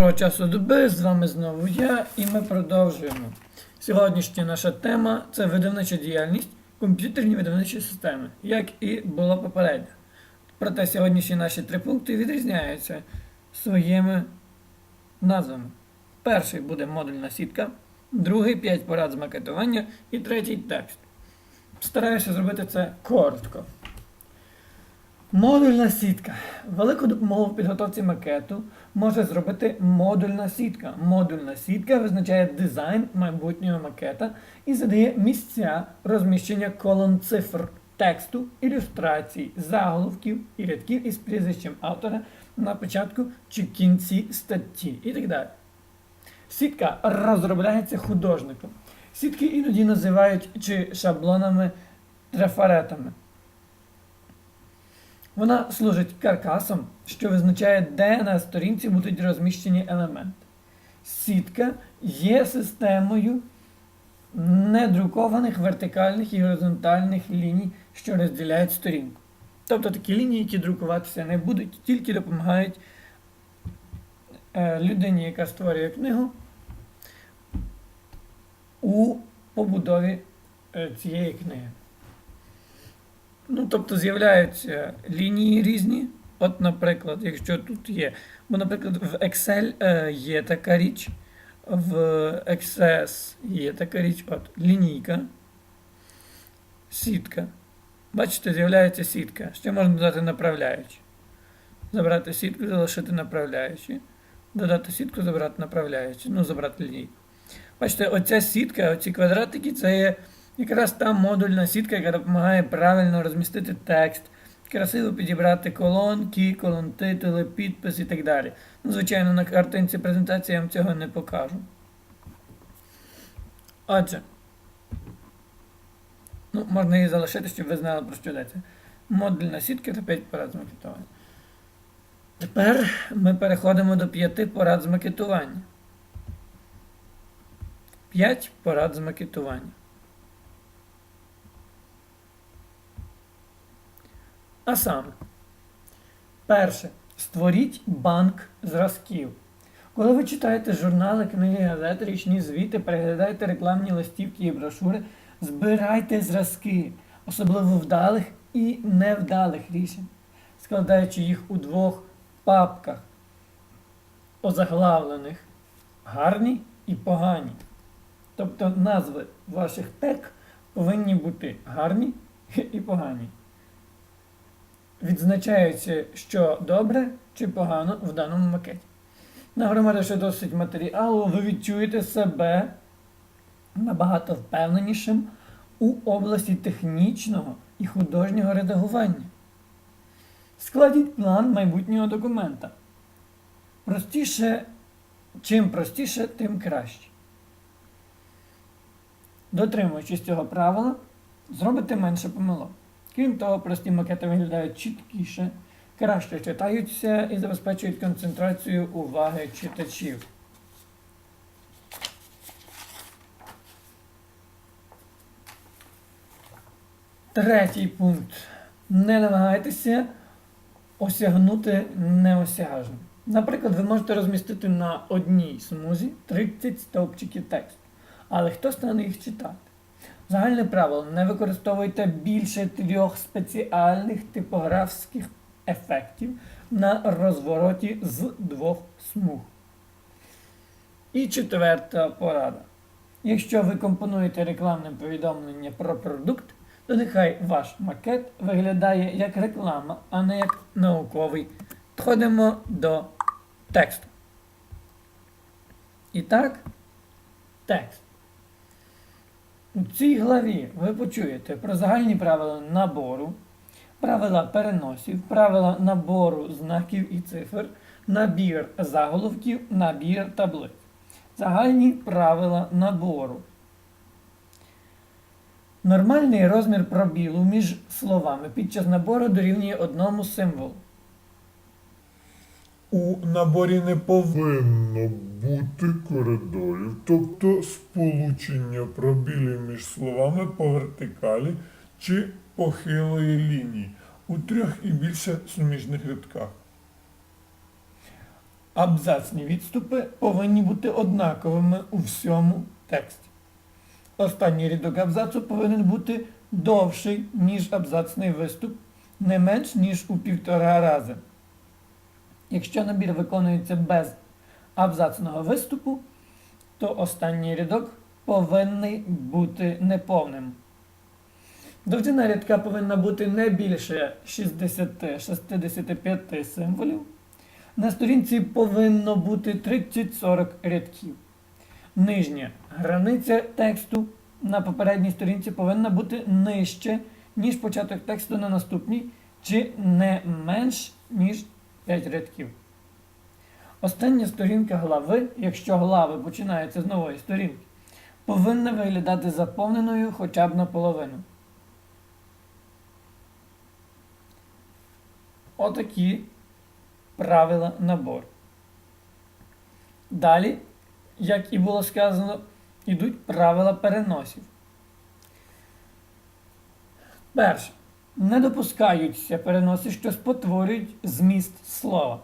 Доброго часу доби, з вами знову я, і ми продовжуємо. Сьогоднішня наша тема це видавнича діяльність, комп'ютерні видавничі системи, як і було попередньо. Проте сьогоднішні наші три пункти відрізняються своїми назвами. Перший буде модульна сітка, другий 5 порад з макетування і третій текст. Стараюся зробити це коротко. Модульна сітка. Велику допомогу в підготовці макету може зробити модульна сітка. Модульна сітка визначає дизайн майбутнього макета і задає місця розміщення колон цифр тексту, ілюстрацій, заголовків і рядків із прізвищем автора на початку чи кінці статті і так далі. Сітка розробляється художником. Сітки іноді називають чи шаблонами трафаретами. Вона служить каркасом, що визначає, де на сторінці будуть розміщені елементи. Сітка є системою недрукованих вертикальних і горизонтальних ліній, що розділяють сторінку. Тобто такі лінії, які друкуватися не будуть, тільки допомагають е, людині, яка створює книгу, у побудові е, цієї книги. Ну, тобто з'являються лінії різні. От, наприклад, якщо тут є. Бо, наприклад, в Excel е, є така річ, в XS є така річ, от лінійка, сітка. Бачите, з'являється сітка. Ще можна додати направляючі. Забрати сітку, залишити направляючі. Додати сітку, забрати направляючі. Ну, забрати лінійку. Бачите, оця сітка, оці квадратики, це є якраз та модульна сітка, яка допомагає правильно розмістити текст, красиво підібрати колонки, колон титули, підпис і так далі. Ну, звичайно, на картинці презентації я вам цього не покажу. Отже, ну, можна її залишити, щоб ви знали, про що йдеться. Модульна сітка та 5 порад з макетування. Тепер ми переходимо до п'яти порад з макетування. 5 порад з макетування. А саме, перше, створіть банк зразків. Коли ви читаєте журнали, книги, газети, річні звіти, переглядаєте рекламні листівки і брошури, збирайте зразки, особливо вдалих і невдалих рішень, складаючи їх у двох папках, озаглавлених гарні і погані. Тобто назви ваших тек повинні бути гарні і погані відзначаючи, що добре чи погано в даному макеті. Нагромадивши досить матеріалу, ви відчуєте себе набагато впевненішим у області технічного і художнього редагування. Складіть план майбутнього документа. Простіше, чим простіше, тим краще. Дотримуючись цього правила, зробите менше помилок. Крім того, прості макети виглядають чіткіше, краще читаються і забезпечують концентрацію уваги читачів. Третій пункт. Не намагайтеся осягнути неосяжне. Наприклад, ви можете розмістити на одній смузі 30 стовпчиків тексту. Але хто стане їх читати? Загальне правило, не використовуйте більше трьох спеціальних типографських ефектів на розвороті з двох смуг. І четверта порада. Якщо ви компонуєте рекламне повідомлення про продукт, то нехай ваш макет виглядає як реклама, а не як науковий. Підходимо до тексту. І так, текст. У цій главі ви почуєте про загальні правила набору, правила переносів, правила набору знаків і цифр, набір заголовків, набір таблиць. Загальні правила набору. Нормальний розмір пробілу між словами під час набору дорівнює одному символу. У наборі не повинно бути коридорів, тобто сполучення пробілів між словами по вертикалі чи похилої лінії у трьох і більше суміжних рядках. абзацні відступи повинні бути однаковими у всьому тексті. Останній рядок абзацу повинен бути довший, ніж абзацний виступ, не менш ніж у півтора рази. Якщо набір виконується без абзацного виступу, то останній рядок повинен бути неповним. Довжина рядка повинна бути не більше 60-65 символів. На сторінці повинно бути 30-40 рядків. Нижня границя тексту на попередній сторінці повинна бути нижче, ніж початок тексту на наступній, чи не менш, ніж 5 рядків. Остання сторінка глави, якщо глави починаються з нової сторінки, повинна виглядати заповненою хоча б наполовину. Отакі правила набору. Далі, як і було сказано, йдуть правила переносів. Перше. Не допускаються переноси, що спотворюють зміст слова.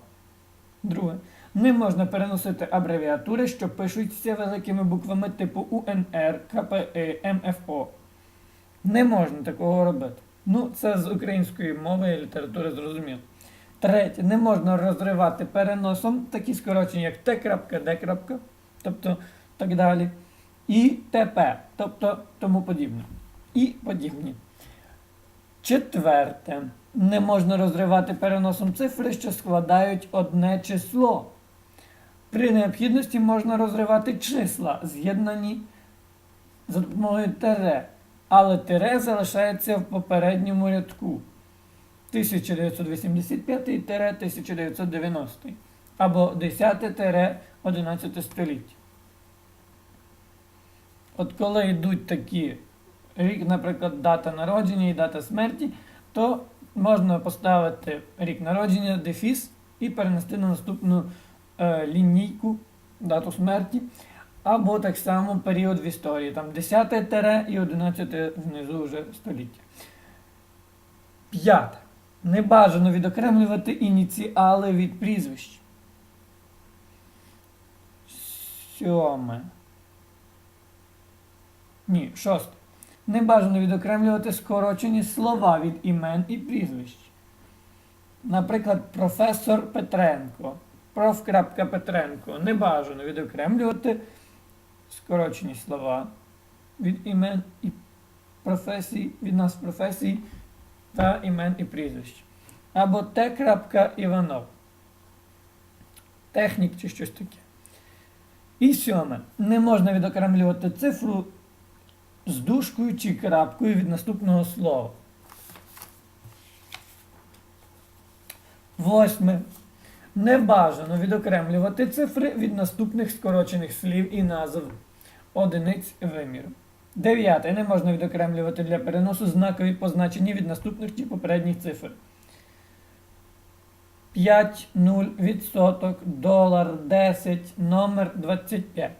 Друге. Не можна переносити абревіатури, що пишуться великими буквами типу УНР, КПІ, МФО. Не можна такого робити. Ну, це з української мови і літератури зрозуміло. Третє, не можна розривати переносом такі скорочення, як Т. Д. тобто так далі. І ТП, тобто тому подібне. І подібні. Четверте. Не можна розривати переносом цифри, що складають одне число. При необхідності можна розривати числа, з'єднані за допомогою тире, але тире залишається в попередньому рядку 1985-1990 або 10-11 століття. От коли йдуть такі рік, наприклад, дата народження і дата смерті, то можна поставити рік народження, дефіс і перенести на наступну е, лінійку, дату смерті, або так само період в історії, там 10 тере і 11 внизу вже століття. П'яте. Не бажано відокремлювати ініціали від прізвищ. Сьоме. Ні, шосте. Не бажано відокремлювати скорочені слова від імен і прізвищ. Наприклад, професор Петренко, проф. Петренко. Не бажано відокремлювати скорочені слова від імен і професій, від нас професій та імен і прізвищ. Або Т. Іванов. Технік чи щось таке. І сьоме. Не можна відокремлювати цифру з дужкою чи крапкою від наступного слова. Восьме. Не бажано відокремлювати цифри від наступних скорочених слів і назв одиниць виміру. Дев'яте. Не можна відокремлювати для переносу знакові позначення від наступних чи попередніх цифр. 5, 0, відсоток, долар, 10, номер 25.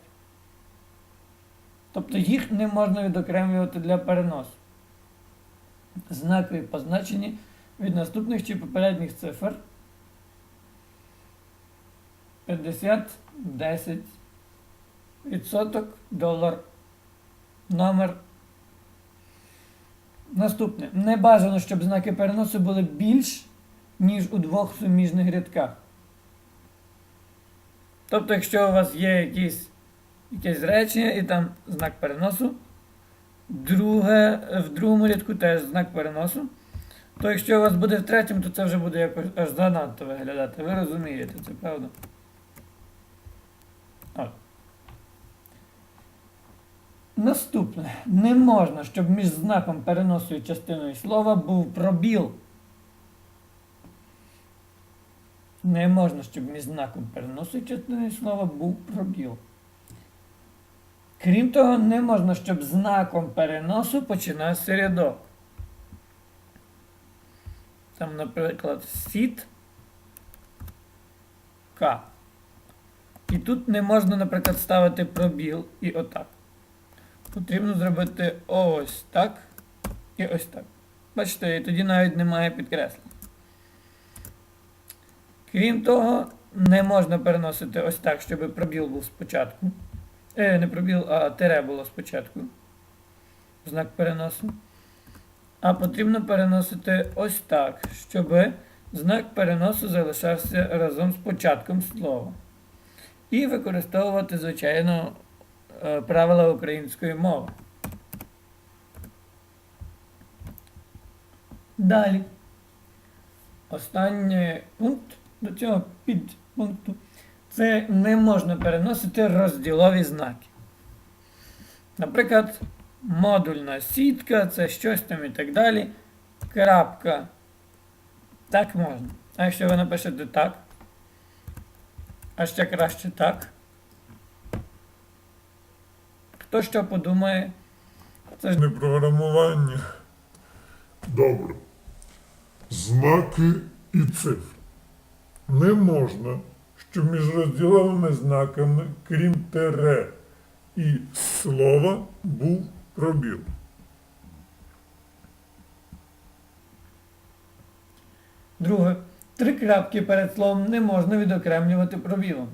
Тобто їх не можна відокремлювати для переносу. Знакові позначені від наступних чи попередніх цифр. 50, 10, відсоток, долар, номер. Наступне. Не бажано, щоб знаки переносу були більш, ніж у двох суміжних рядках. Тобто, якщо у вас є якісь якесь речення і там знак переносу. Друге, в другому рядку теж знак переносу. То якщо у вас буде в третьому, то це вже буде якось аж занадто виглядати. Ви розумієте, це правда? Наступне. Не можна, щоб між знаком переносу і частиною слова був пробіл. Не можна, щоб між знаком переносу і частиною слова був пробіл. Крім того, не можна, щоб знаком переносу починався рядок. Там, наприклад, сіт К. І тут не можна, наприклад, ставити пробіл і отак. Потрібно зробити ось так і ось так. Бачите, і тоді навіть немає підкреслень. Крім того, не можна переносити ось так, щоб пробіл був спочатку. Е, не пробіл, а тире було спочатку. Знак переносу. А потрібно переносити ось так, щоб знак переносу залишався разом з початком слова. І використовувати, звичайно, е, правила української мови. Далі. Останній пункт до цього підпункту це не можна переносити розділові знаки. Наприклад, модульна сітка, це щось там і так далі. Крапка. Так можна. А якщо ви напишете так, а ще краще так. Хто що подумає, це ж Не програмування. Добре. Знаки і цифри. Не можна, щоб між розділовими знаками, крім тере і слова, був пробіл. Друге. Три крапки перед словом не можна відокремлювати пробілом.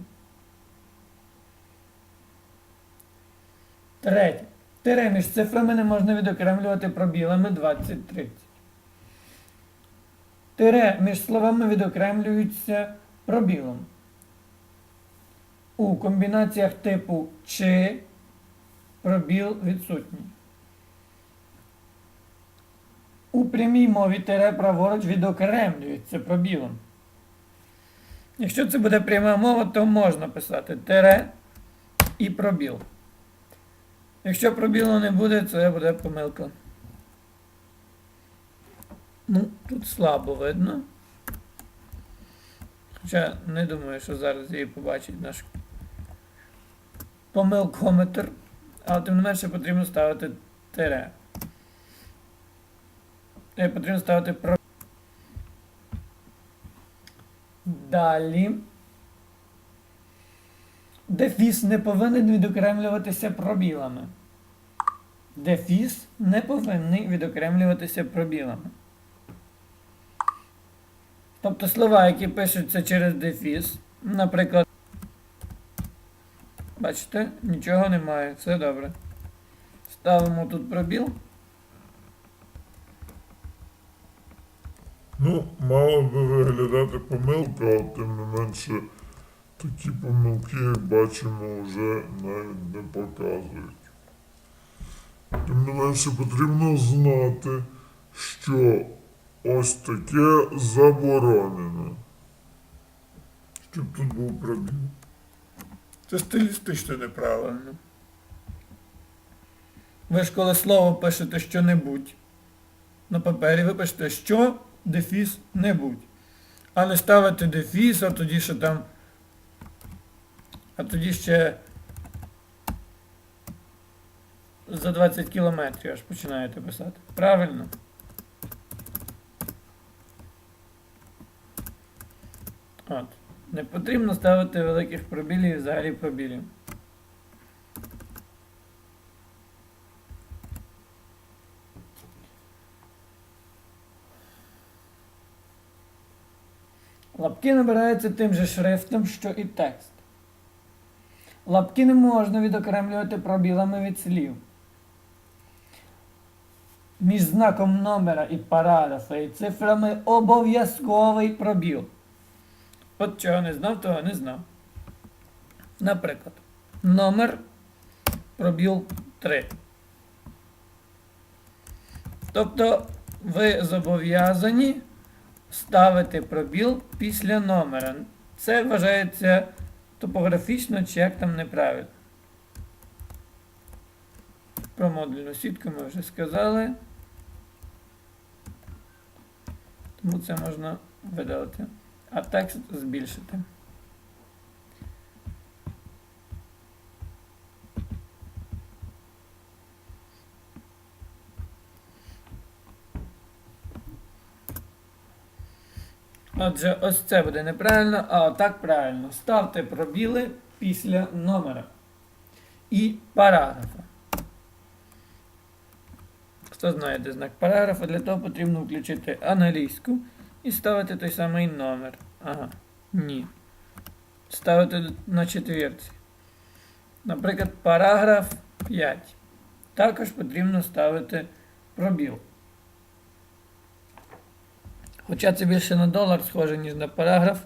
Третє. Тире між цифрами не можна відокремлювати пробілами 20-30. Тире між словами відокремлюються пробілом. У комбінаціях типу чи пробіл відсутній. У прямій мові тире праворуч відокремлюється пробілом. Якщо це буде пряма мова, то можна писати тире і пробіл. Якщо пробілу не буде, це буде помилка. Ну, тут слабо видно. Хоча не думаю, що зараз її побачить наш помилкометр. Але тим не менше потрібно ставити тире. Е, Потрібно ставити про. Далі. Дефіс не повинен відокремлюватися пробілами. Дефіс не повинен відокремлюватися пробілами. Тобто слова, які пишуться через дефіс, наприклад. Бачите, нічого немає, все добре. Ставимо тут пробіл. Ну, мало би виглядати помилка, але тим не менше такі помилки, як бачимо, вже навіть не показують. Тим не менше потрібно знати, що ось таке заборонено. Щоб тут був пробіл. Це стилістично неправильно. Ви ж коли слово пишете що-небудь. На папері ви пишете що, дефіс небудь. А не ставите дефіс, а тоді ще там. А тоді ще за 20 кілометрів аж починаєте писати. Правильно? От. Не потрібно ставити великих пробілів і взагалі пробілів. Лапки набираються тим же шрифтом, що і текст. Лапки не можна відокремлювати пробілами від слів. Між знаком номера і параграфа і цифрами обов'язковий пробіл. От чого не знав, того не знав. Наприклад, номер пробіл 3. Тобто ви зобов'язані ставити пробіл після номера. Це вважається топографічно чи як там неправильно. Про модульну сітку ми вже сказали. Тому це можна видалити. А текст збільшити. Отже, ось це буде неправильно, а отак правильно. Ставте пробіли після номера і параграфа. Хто знає, де знак параграфа, для того потрібно включити англійську і ставити той самий номер. Ага. Ні. ставити на четвірці. Наприклад, параграф 5. Також потрібно ставити пробіл. Хоча це більше на долар схоже, ніж на параграф.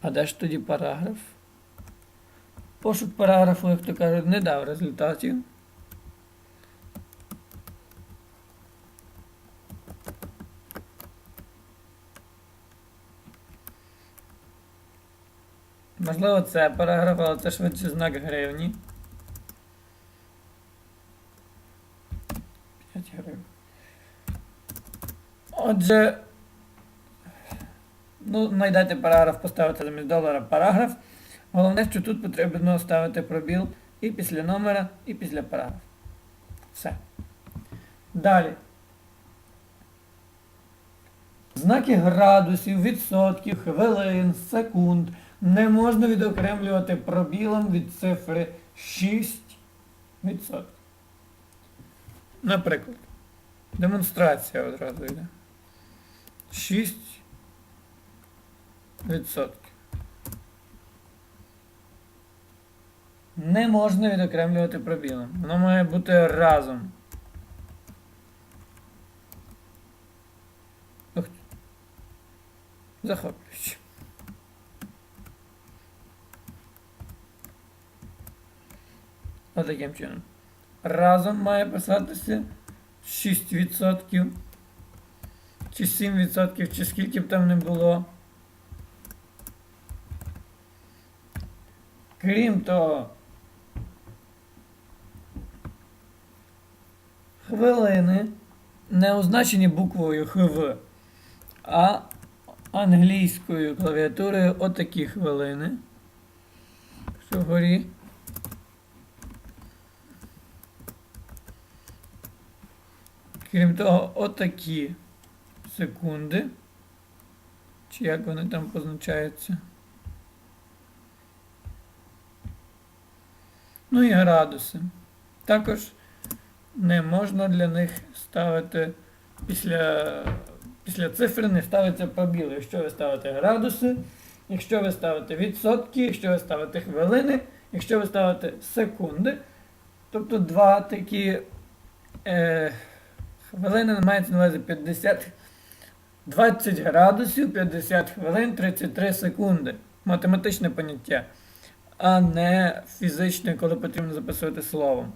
А де ж тоді параграф? Пошук параграфу, як то кажуть, не дав результатів. Можливо, це параграф, але це швидше знак гривні. 5 гривень. Отже, ну, знайдете параграф, поставити замість долара параграф. Головне, що тут потрібно ставити пробіл і після номера, і після параграфа. Все. Далі. Знаки градусів, відсотків, хвилин, секунд не можна відокремлювати пробілом від цифри 6 відсотків. Наприклад, демонстрація одразу йде. 6 відсотків. Не можна відокремлювати пробілом. Воно має бути разом. Ух Захоплююче. Отаким чином. Разом має писатися 6% чи 7%, чи скільки б там не було. Крім того, хвилини не означені буквою ХВ, а англійською клавіатурою отакі хвилини. Що вгорі. Крім того, отакі секунди. Чи як вони там позначаються? Ну і градуси. Також не можна для них ставити після, після цифри не ставиться пробіл. Якщо ви ставите градуси, якщо ви ставите відсотки, якщо ви ставите хвилини, якщо ви ставите секунди, тобто два такі е, хвилини мається на увазі 50, 20 градусів, 50 хвилин, 33 секунди. Математичне поняття, а не фізичне, коли потрібно записувати словом.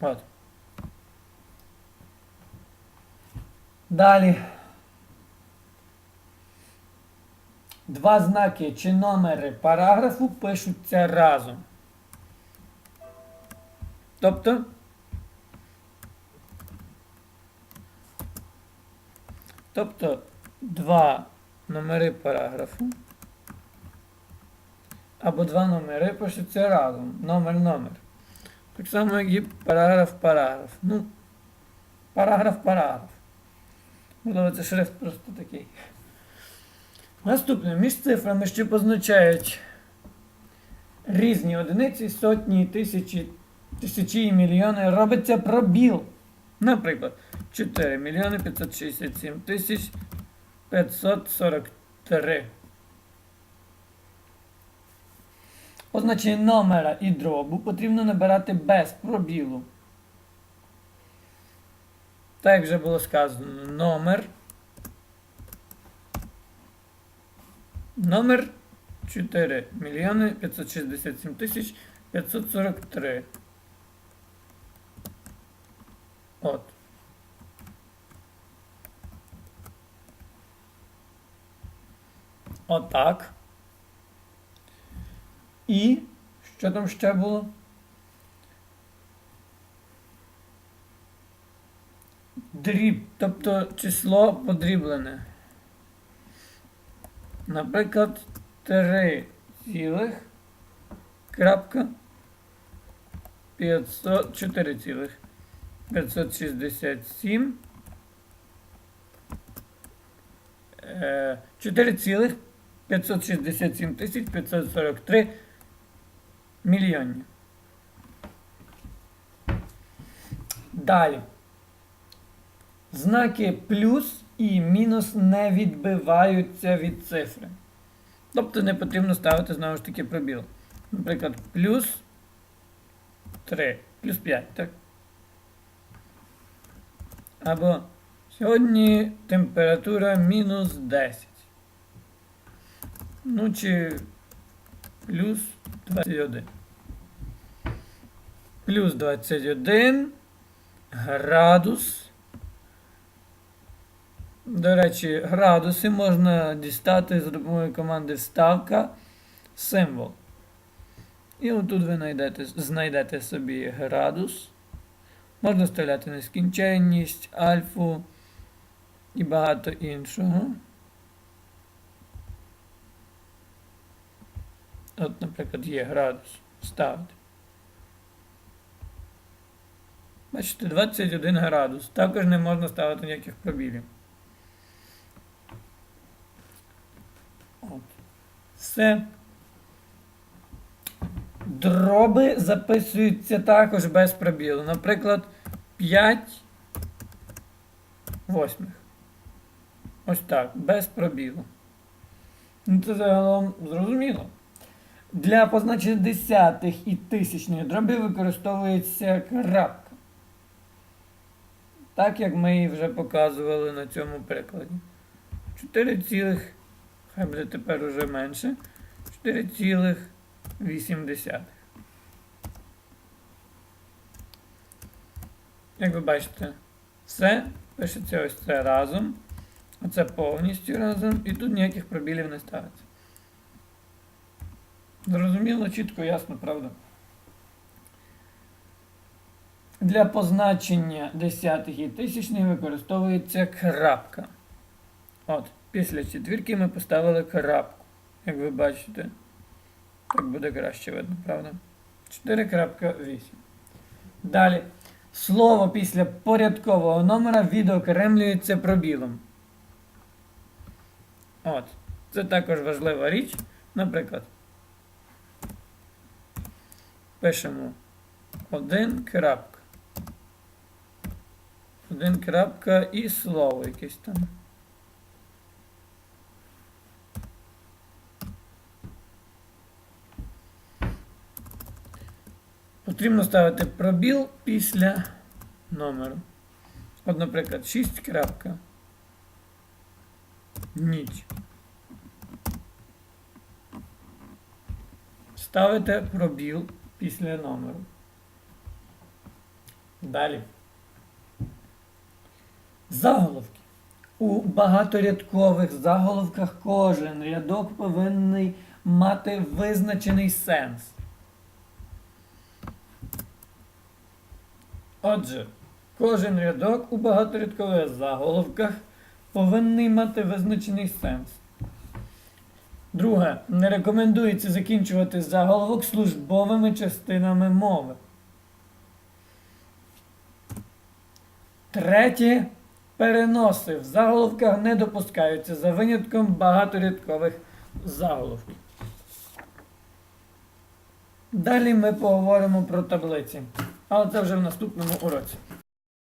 От. Далі. Два знаки чи номери параграфу пишуться разом. Тобто. Тобто два номери параграфу. Або два номери пишуться разом. Номер-номер. Так само, як і параграф-параграф. Ну, параграф-параграф. Можливо, це шрифт просто такий. Наступне, між цифрами, що позначають різні одиниці, сотні, тисячі, тисячі і мільйони, робиться пробіл. Наприклад, 4 мільйони 567 тисяч 543. Означення номера і дробу потрібно набирати без пробілу. Так вже було сказано, номер. Номер 4 мільйони 567 тисяч 543. От. Отак. І що там ще було? Дріб, тобто число подріблене. Наприклад, 3 цілих крапка 500, 4 цілих 567 е, 4 цілих 567 тисяч 543 мільйонів. Далі. Знаки плюс і мінус не відбиваються від цифри. Тобто не потрібно ставити знову ж таки пробіл. Наприклад, плюс 3, плюс 5, так? Або сьогодні температура мінус 10. Ну чи плюс 21. Плюс 21 градус. До речі, градуси можна дістати за допомогою команди вставка символ. І отут ви знайдете, знайдете собі градус. Можна вставляти нескінченність, альфу і багато іншого. От, наприклад, є градус. Ставте. Бачите, 21 градус. Також не можна ставити ніяких пробілів. От. Все. Дроби записуються також без пробілу. Наприклад, 5 восьмих. Ось так, без пробілу. Ну, це загалом зрозуміло. Для позначення десятих і тисячних дробів використовується крапка. Так як ми її вже показували на цьому прикладі. 4 цілих, хай буде тепер уже менше. 4,8. Як ви бачите, все пишеться ось це разом. Оце повністю разом. І тут ніяких пробілів не ставиться. Зрозуміло, чітко, ясно, правда? Для позначення десятих і тисячних використовується крапка. От, після четвірки ми поставили крапку. Як ви бачите, так буде краще видно, правда? 4.8. Далі. Слово після порядкового номера відокремлюється пробілом. От. Це також важлива річ. Наприклад, пишемо 1 крапка. 1 крапка і слово якесь там. Потрібно ставити пробіл після номеру. От, наприклад, 6 крапка. Ніч. Ставите пробіл після номеру. Далі. Заголовки. У багаторядкових заголовках кожен рядок повинен мати визначений сенс. Отже, кожен рядок у багаторядкових заголовках повинен мати визначений сенс. Друге, не рекомендується закінчувати заголовок службовими частинами мови. Третє. Переноси в заголовках не допускаються за винятком багаторядкових заголовків. Далі ми поговоримо про таблиці. Але це вже в наступному уроці.